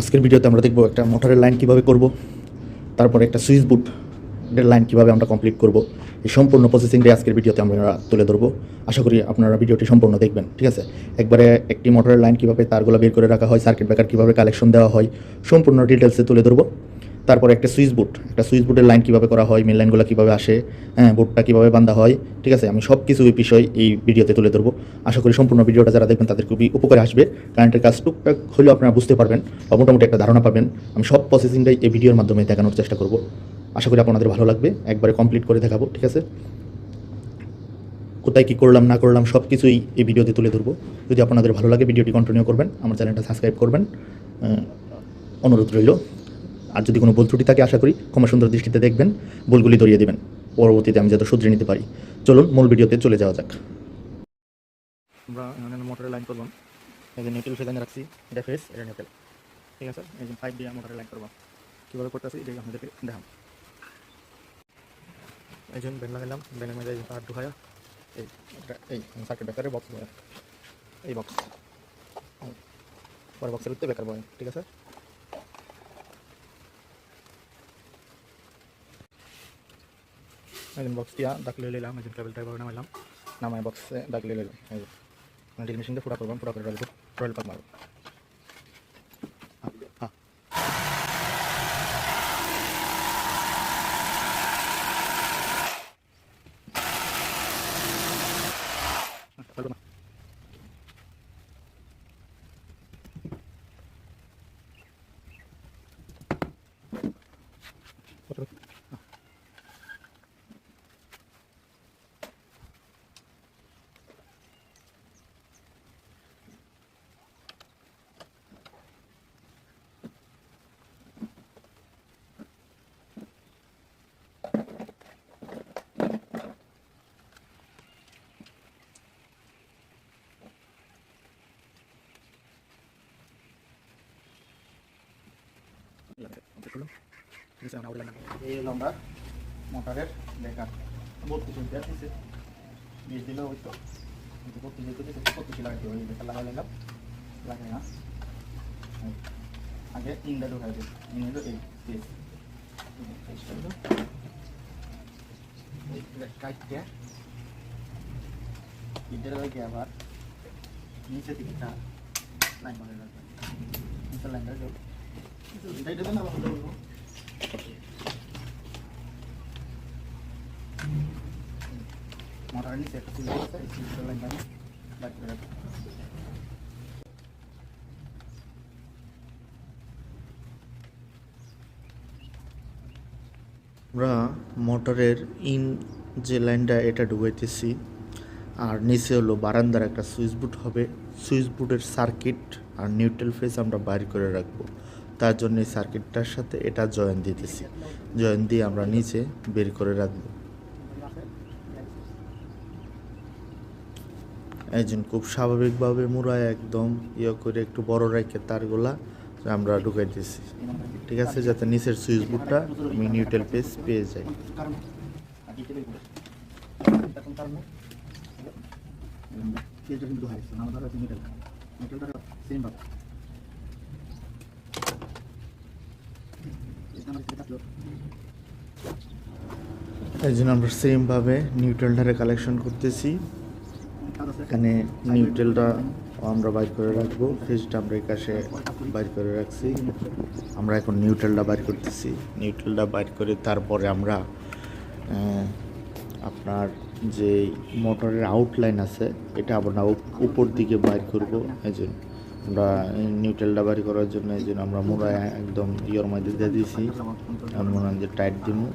আজকের ভিডিওতে আমরা দেখব একটা মোটরের লাইন কীভাবে করব, তারপরে একটা সুইচ বোর্ডের লাইন কীভাবে আমরা কমপ্লিট করব। এই সম্পূর্ণ প্রসেসিংটাই আজকের ভিডিওতে আমরা তুলে ধরবো। আশা করি আপনারা ভিডিওটি সম্পূর্ণ দেখবেন, ঠিক আছে? একবারে একটি মোটরের লাইন কীভাবে তারগুলো বের করে রাখা হয় সার্কিট ব্রেকার কীভাবে কালেকশন দেওয়া হয়, সম্পূর্ণ ডিটেলসে তুলে ধরবো। তারপরে একটা সুইচ বুট একটা সুইচ বুটের লাইন কীভাবে করা হয় মেন লাইনগুলো কীভাবে আসে হ্যাঁ বুটটা কীভাবে বান্ধা হয়, ঠিক আছে? আমি সব কিছু বিষয় এই ভিডিওতে তুলে ধরবো। আশা করি সম্পূর্ণ ভিডিওটা যারা দেখবেন তাদের খুবই উপকারে আসবে। কারেন্টের কাজ টুকটাক হলেও আপনারা বুঝতে পারবেন বা মোটামুটি একটা ধারণা পাবেন। আমি সব প্রসেসিংটাই এই ভিডিওর মাধ্যমে দেখানোর চেষ্টা করব। আশা করি আপনাদের ভালো লাগবে। একবারে কমপ্লিট করে দেখাবো, ঠিক আছে? কোথায় কী করলাম, না করলাম সব কিছুই এই ভিডিওতে তুলে ধরবো। যদি আপনাদের ভালো লাগে ভিডিওটি কন্টিনিউ করবেন, আমার চ্যানেলটা সাবস্ক্রাইব করবেন। অনুরোধ রইল। আর যদি কোনো ভুল ত্রুটি থাকে, আশা করি ক্ষমা সুন্দর দৃষ্টিতে দেখবেন, ভুলগুলি ধরিয়ে দেবেন। পরবর্তীতে আমি যাতে শুধরে নিতে পারি। চলুন, মূল ভিডিওতে চলে যাওয়া যাক। আমরা মোটরের লাইন করলাম এই যে নিউট্রেল সেখানে রাখছি, এটা ফেস এটা নিউট্রেল ঠিক আছে? এই যে পাইপ দিয়ে মোটরের লাইন করব। কীভাবে করতেছি, এটাই আপনাদেরকে দেখাম এই জন্য ব্যান লাগাইলাম ব্যানের মধ্যে তার ঢুকায়া, এই এটা- এই সার্কিট ব্রেকারের বক্স এই বক্স পরে বক্সের উঠতে বেকার বয় ঠিক আছে? একজন বক্স দিয়া ডাকলে লইলাম একজন কেবল ড্রাইভার নামাইলাম নামায় বক্সে ডাকলে লইলাম এই যে ড্রিল মেশিনটা পুরা করবাম পুরা করে রয়েল রয়েল মোটরের বেকার বত্রিশ ইঞ্চি আছে বিশ দিলে ওই কিন্তু বত্রিশ যেতে দিতে লাগাই লাগাম লাগাই না। আগে ইনটা ঢুকাই দিই ইন হলো এই পেজটা আবার নিচে দিকটা লাইন বানিয়ে রাখবেন নিচে লাইনটা যাও আমরা মোটরের ইন যে লাইনটা, এটা ডুবাইতেছি। আর নিচে হলো বারান্দার একটা সুইচ বুট হবে। সুইচ বুটের সার্কিট আর নিউট্রাল ফেস আমরা বাইর করে রাখব। তার জন্য এই সার্কিটটার সাথে এটা জয়েন দিতেছি। জয়েন দিয়ে আমরা নিচে বের করে রাখব। একজন খুব স্বাভাবিকভাবে মুড়ায় একদম ইয়ে করে একটু বড় রেখে তারগুলা আমরা ঢুকাইতেছি ঠিক আছে, যাতে নিচের সুইচ বুটটা আমি নিউট্রাল পেস পেয়ে যাই। এই জন্য আমরা সেমভাবে নিউট্রালটারে কালেকশন করতেছি। এখানে নিউট্রেলটা আমরা বাইর করে রাখব। ফ্রিজটা আমরা কাছে বাইর করে রাখছি। আমরা এখন নিউট্রেলটা বাইর করতেছি। নিউট্রেলটা বাইর করে তারপরে আমরা আপনার যে মোটরের আউটলাইন আছে, এটা আমরা উপ- উপর দিকে বাইর করব। এই জন্য আমরা নিউট্রেলটা বাইর করার জন্য এই জন্য আমরা মোড়ায় একদম ইয়র মধ্যে দিয়ে দিয়েছি। মনে হয় যে টাইট দিব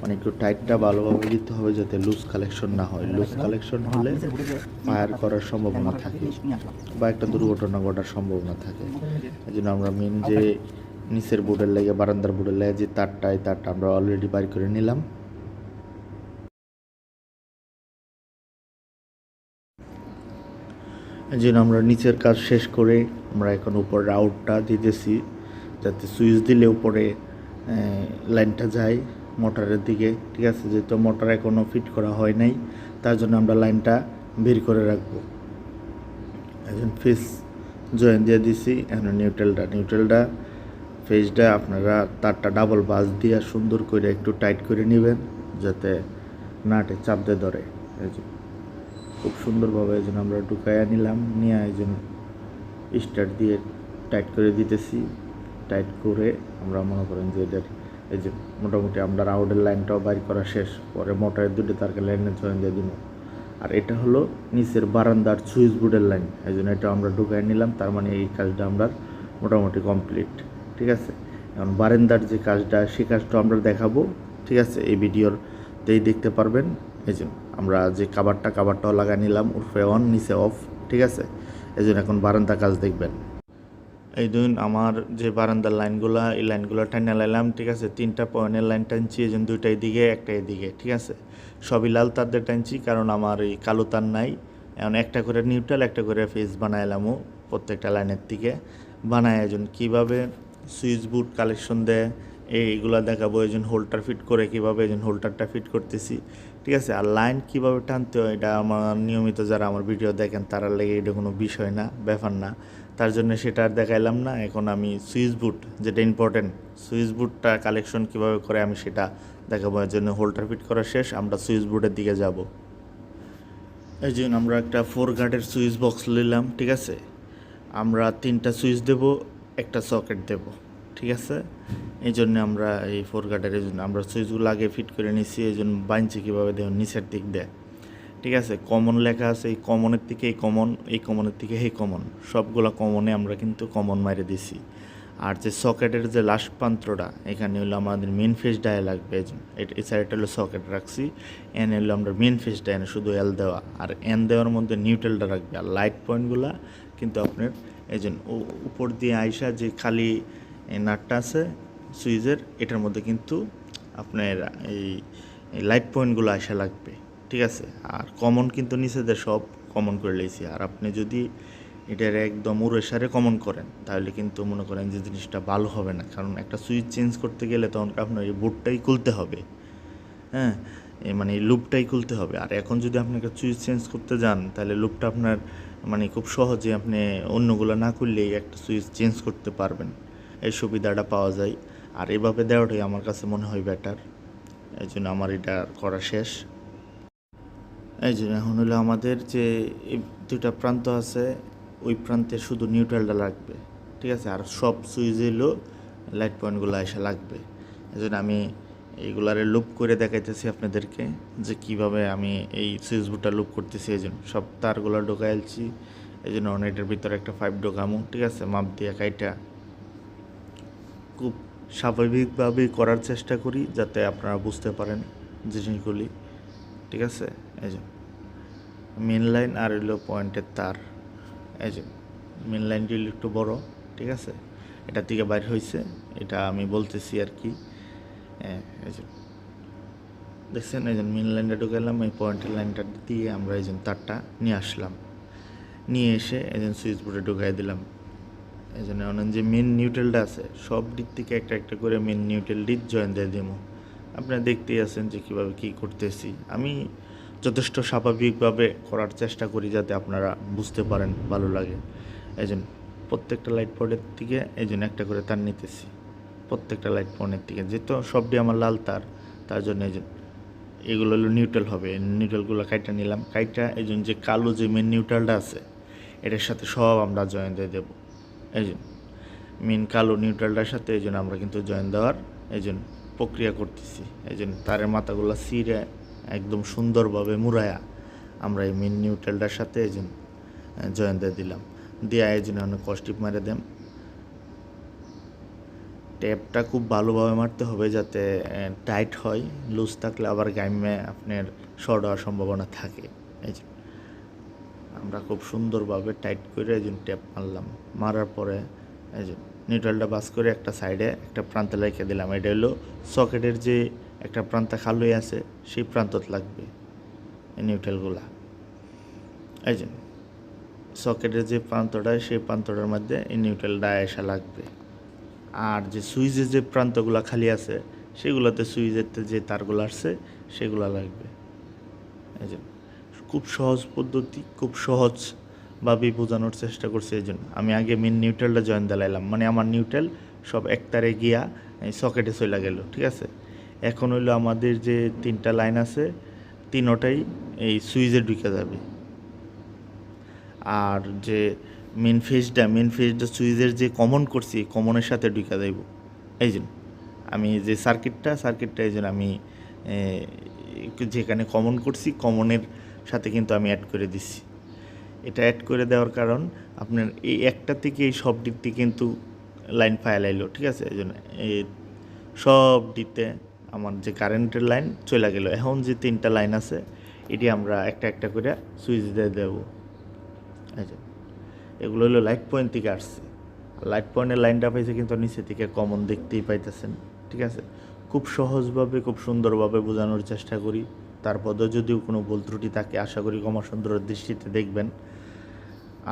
মানে একটু টাইটটা ভালোভাবে দিতে হবে যাতে লুজ কালেকশন না হয়। লুজ কালেকশন হলে ফায়ার করার সম্ভাবনা থাকে বা একটা দুর্ঘটনা ঘটার সম্ভাবনা থাকে। এই জন্য আমরা মেন যে নিচের বোর্ডের লেগে, বারান্দার বোর্ডের লেগে যে তারটা, এই তারটা আমরা অলরেডি বাইর করে নিলাম। এই জন্য আমরা নিচের কাজ শেষ করে আমরা এখন উপর আউটটা দিতেছি। যাতে সুইচ দিলে উপরে লাইনটা যায়। মোটরের দিকে, ঠিক আছে? যেহেতু মোটর এখনও ফিট করা হয় নাই, তার জন্য আমরা লাইনটা বের করে রাখব। একজন ফেস জয়েন দিয়ে দিছি, এখন নিউট্রেলটা। নিউট্রেলটা ফেজটা আপনারা তারটা ডাবল বাস দিয়ে সুন্দর করে একটু টাইট করে নেবেন, যাতে নাটে চাপ দিয়ে ধরে। এই খুব সুন্দরভাবে এই জন্য আমরা ঢুকাইয়া নিলাম, নিয়ে এই জন্য স্টার্ট দিয়ে টাইট করে দিতেছি। টাইট করে আমরা মনে করেন যে এদের এই যে মোটামুটি আমরা আউটের লাইনটাও বাইর করা শেষ, পরে মোটরের দুটো তারকে লাইনে জয়েন দিয়ে দিব। আর এটা হলো নিচের বারান্দার সুইচ বোর্ডের লাইন, এই জন্য এটা আমরা ঢুকাই নিলাম, তার মানে এই কাজটা আমরা মোটামুটি কমপ্লিট ঠিক আছে? এখন বারান্দার যে কাজটা, সেই কাজটা আমরা দেখাবো, ঠিক আছে? এই ভিডিওর তেই দেখতে পারবেন। এই জন্য আমরা যে কাবারটা কাবারটাও লাগা নিলাম, উর্ফে অন নিচে অফ ঠিক আছে? এই জন্য এখন বারান্দা কাজ দেখবেন। এই ধরুন আমার যে বারান্দার লাইনগুলো, এই লাইনগুলো টাইনা লাইলাম, ঠিক আছে? তিনটা পয়েন্টের লাইন টানছি, এই জন্য দুইটা এদিকে একটা এদিকে ঠিক আছে? সবই লাল তারদের টানছি, কারণ আমার এই কালো তার নাই। এখন একটা করে নিউট্রাল একটা করে ফেস বানাইলামও প্রত্যেকটা লাইনের থেকে বানায় একজন কীভাবে সুইচ বুট কালেকশন দেয় এইগুলো দেখাবো, এই জন্য হোল্ডার ফিট করে কীভাবে, এই জন্য হোল্ডারটা ফিট করতেছি, ঠিক আছে? আর লাইন কীভাবে টানতে হয়, এটা আমার নিয়মিত যারা আমার ভিডিও দেখেন, তারা লেগে এটা কোনো বিষয় না, ব্যাপার না। তার জন্য সেটা আর দেখাইলাম না। এখন আমি সুইচ বুট যেটা ইম্পর্টেন্ট সুইচ বুটটা কালেকশন কীভাবে করে আমি সেটা দেখাবো। এর জন্য হোল্ডার ফিট করা শেষ, আমরা সুইচ বুটের দিকে যাব। এই জন্য আমরা একটা ফোর গার্ডের সুইচ বক্স নিলাম, ঠিক আছে? আমরা তিনটা সুইচ দেব, একটা সকেট দেব, ঠিক আছে? এই জন্য আমরা এই ফোর গার্ডের জন্য আমরা সুইচগুলো আগে ফিট করে নিছি, এই জন্য বাইনছি কীভাবে দেখুন নিচের দিক দেয়। ঠিক আছে কমন লেখা আছে, এই কমনের থেকে এই কমন এই কমনের থেকে এই কমন সবগুলা কমনে আমরা কিন্তু কমন মারে দিছি। আর যে সকেটের যে লাস্ট প্রান্তটা এখানে হলো আমাদের মেন ফেস ডায়ে লাগবে। এই সাইডটা হলো সকেট রাখছি। এন হলো আমরা মেন ফেস ডায় শুধু এল দেওয়া। আর এন দেওয়ার মধ্যে নিউট্রালটা রাখবে। আর লাইট পয়েন্টগুলা কিন্তু আপনার যে উ- উপর দিয়ে আইসা যে খালি নাটটা আছে, সুইচের, এটার মধ্যে কিন্তু আপনার এই এই লাইট পয়েন্টগুলো আসা লাগবে। ঠিক আছে? আর কমন কিন্তু নিচেদের সব কমন করে লেছি। আর আপনি যদি এটার একদম উড়েসারে কমন করেন, তাহলে কিন্তু মনে করেন যে জিনিসটা ভালো হবে না। কারণ একটা সুইচ চেঞ্জ করতে গেলে তখন আপনার এই বোর্ডটাই খুলতে হবে। হ্যাঁ? মানে লুপটাই খুলতে হবে। আর এখন যদি আপনি একটা সুইচ চেঞ্জ করতে যান, তাহলে লুপটা আপনার মানে খুব সহজে আপনি অন্যগুলো না করলেই একটা সুইচ চেঞ্জ করতে পারবেন। এই সুবিধাটা পাওয়া যায়। আর এভাবে দেওয়াটাই আমার কাছে মনে হয় বেটার এই জন্য আমার এটা করা শেষ। এই যে এখন হলো আমাদের যে দুটা প্রান্ত আছে, ওই প্রান্তে শুধু নিউট্রালটা লাগবে, ঠিক আছে? আর সব সুইচ হলো লাইট পয়েন্টগুলো এসে লাগবে। এই জন্য আমি এইগুলারে লুপ করে দেখাইতেছি আপনাদেরকে যে কীভাবে আমি এই সুইচ বোর্ডটা লুপ করতেছি। এই জন্য সব তারগুলো ঢোকাইলছি এই জন্য এটার ভিতরে একটা ফাইভ ঢোকামো, ঠিক আছে? মাপ দিয়ে কাইটা খুব স্বাভাবিকভাবেই করার চেষ্টা করি, যাতে আপনারা বুঝতে পারেন জিনিসগুলি। ঠিক আছে? এই যে মেন লাইন আর হইল পয়েন্টের তার। এই যে মেন লাইনটি হলো একটু বড়, ঠিক আছে? এটা থেকে বাইর হয়েছে এটা আমি বলতেছি আর কি। এই যে, দেখছেন? এই যে মেন লাইনটা ঢুকালাম এই পয়েন্টের লাইনটা দিয়ে আমরা এই যে তারটা নিয়ে আসলাম। নিয়ে এসে এই যে সুইচ বোর্ডে ঢুকাই দিলাম। এই জন্য যে মেন নিউট্রালটা আছে, সব দিক থেকে একটা একটা করে মেন নিউট্রাল ডিট জয়েন দিয়ে দেবো আপনারা দেখতেই আছেন যে কীভাবে কী করতেছি। আমি যথেষ্ট স্বাভাবিকভাবে করার চেষ্টা করি যাতে আপনারা বুঝতে পারেন, ভালো লাগে। এই জন্য প্রত্যেকটা লাইট পোর্টের থেকে এই জন্য একটা করে তার নিতেছি। প্রত্যেকটা লাইট পোর্টের থেকে যেহেতু সবটি আমার লাল তার তার জন্য এই জন্য এগুলো হলো নিউট্রাল হবে। নিউট্রালগুলো কাইটা নিলাম। কাইটা এই জন্য যে কালো যে মেন নিউট্রালটা আছে, এটার সাথে সব আমরা জয়েন দিয়ে দেবো। এই জন্য মেন কালো নিউট্রালটার সাথে এই জন্য আমরা কিন্তু জয়েন দেওয়ার। এই জন্য প্রক্রিয়া করতেছি। এই জন্য তারের মাথাগুলো সিরে একদম সুন্দরভাবে মুড়ায়া আমরা এই মেন নিউট্রালটার সাথে এই জন্য জয়েন দিয়ে দিলাম। দিয়ে এই জন্য অনেক কষ্টিপ মারে দেম ট্যাপটা খুব ভালোভাবে মারতে হবে যাতে টাইট হয়। লুজ থাকলে আবার গাইমে আপনার শর্ট হওয়ার সম্ভাবনা থাকে। এই যে, আমরা খুব সুন্দরভাবে টাইট করে এই যে ট্যাপ মারলাম। মারার পরে এই যে নিউট্রালটা বাস করে একটা সাইডে একটা প্রান্তে রেখে দিলাম। এটা হলো সকেটের যে একটা প্রান্ত খালুই আছে, সেই প্রান্তত লাগবে এই নিউট্রালগুলা। এই যে, সকেটের যে প্রান্তটা, সেই প্রান্তটার মধ্যে এই নিউট্রালটা এসা লাগবে। আর যে সুইচের যে প্রান্তগুলো খালি আছে, সেগুলোতে সুইচের যে তারগুলো আসছে সেগুলো লাগবে। এই যে, খুব সহজ পদ্ধতি, খুব সহজ ভাবেই বোঝানোর চেষ্টা করছি এই জন্য। আমি আগে মেন নিউট্রালটা জয়েন দিলাইলাম। মানে আমার নিউট্রাল সব একতারে গিয়া সকেটে চলে গেল, ঠিক আছে? এখন হইল আমাদের যে তিনটা লাইন আছে, তিনোটাই এই সুইচে ঢুকে যাবে। আর যে মেন ফেজটা মেন ফেজটা সুইচের যে কমন করছি কমনের সাথে ঢুকে যাইব। এই জন্য। আমি যে সার্কিটটা সার্কিটটা এই জন্য আমি যেখানে কমন করছি কমনের সাথে কিন্তু আমি অ্যাড করে দিছি এটা অ্যাড করে দেওয়ার কারণ আপনার এই একটা থেকে এই সব দিকটি কিন্তু লাইন ফায়াল আইলো ঠিক আছে? এই জন্য এই সব দিকতে আমার যে কারেন্টের লাইন চলে গেল। এখন যে তিনটা লাইন আছে, এটি আমরা একটা একটা করে সুইচ দিয়ে দেবো। যে, এগুলো হলো লাইট পয়েন্ট থেকে আসছে। লাইট পয়েন্টের লাইনটা পাইছে কিন্তু নিচে থেকে কমন দেখতেই পাইতেছেন, ঠিক আছে? খুব সহজভাবে, খুব সুন্দরভাবে বোঝানোর চেষ্টা করি। তারপরেও যদিও কোনো ভুল ত্রুটি থাকে, আশা করি কমা সুন্দর দৃষ্টিতে দেখবেন।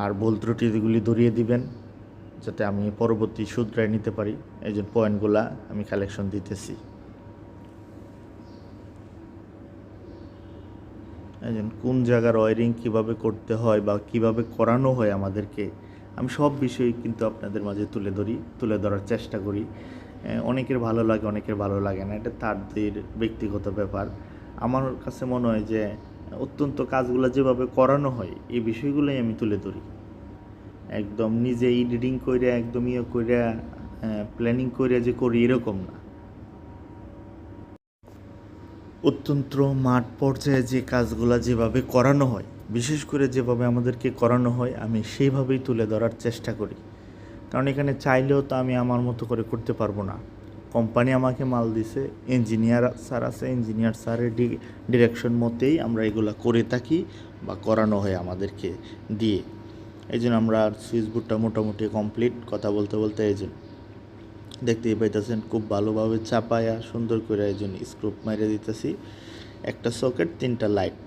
আর ভুল ত্রুটিগুলি ধরিয়ে দিবেন, যাতে আমি পরবর্তী শুধরায় নিতে পারি। এই যে পয়েন্টগুলা আমি কালেকশন দিতেছি। একজন কোন জায়গার ওয়ারিং কীভাবে করতে হয় বা কীভাবে করানো হয় আমাদেরকে, আমি সব বিষয়ই কিন্তু আপনাদের মাঝে তুলে ধরি, তুলে ধরার চেষ্টা করি। অনেকের ভালো লাগে, অনেকের ভালো লাগে না, এটা তাদের ব্যক্তিগত ব্যাপার। আমার কাছে মনে হয় যে অত্যন্ত কাজগুলো যেভাবে করানো হয় এই বিষয়গুলোই আমি তুলে ধরি। একদম নিজে এডিটিং করে একদম ইয়ে করে প্ল্যানিং করে যে করি, এরকম না। অত্যন্ত মাঠ পর্যায়ে যে কাজগুলো যেভাবে করানো হয়, বিশেষ করে যেভাবে আমাদেরকে করানো হয়, আমি সেইভাবেই তুলে ধরার চেষ্টা করি। কারণ এখানে চাইলেও তো আমি আমার মতো করে করতে পারব না। কোম্পানি আমাকে মাল দিছে ইঞ্জিনিয়ার স্যার আছে ইঞ্জিনিয়ার স্যারের ডিরেকশন মতেই আমরা এগুলো করে থাকি বা করানো হয় আমাদেরকে দিয়ে। এই জন্য আমরা সুইচ বোর্ডটা মোটামুটি কমপ্লিট কথা বলতে বলতে এই জন্য দেখতেই পাইতেছেন খুব ভালোভাবে চাপায়া সুন্দর করে এই জন্য স্ক্রুপ মেরে দিতেছি। একটা সকেট তিনটা লাইট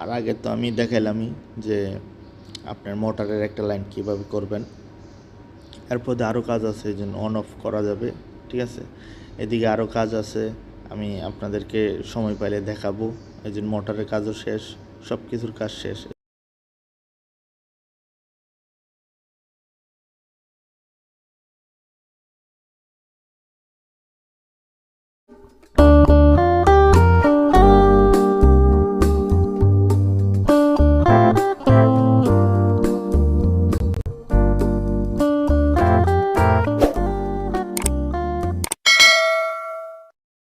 আর আগে তো আমি দেখাইলামই যে আপনার মোটরের একটা লাইন কীভাবে করবেন। এরপর আরও কাজ আছে, এই অন অফ করা যাবে, ঠিক আছে? এদিকে আরও কাজ আছে, আমি আপনাদেরকে সময় পাইলে দেখাবো, এই জন্য মোটরের কাজও শেষ সব কিছুর কাজ শেষ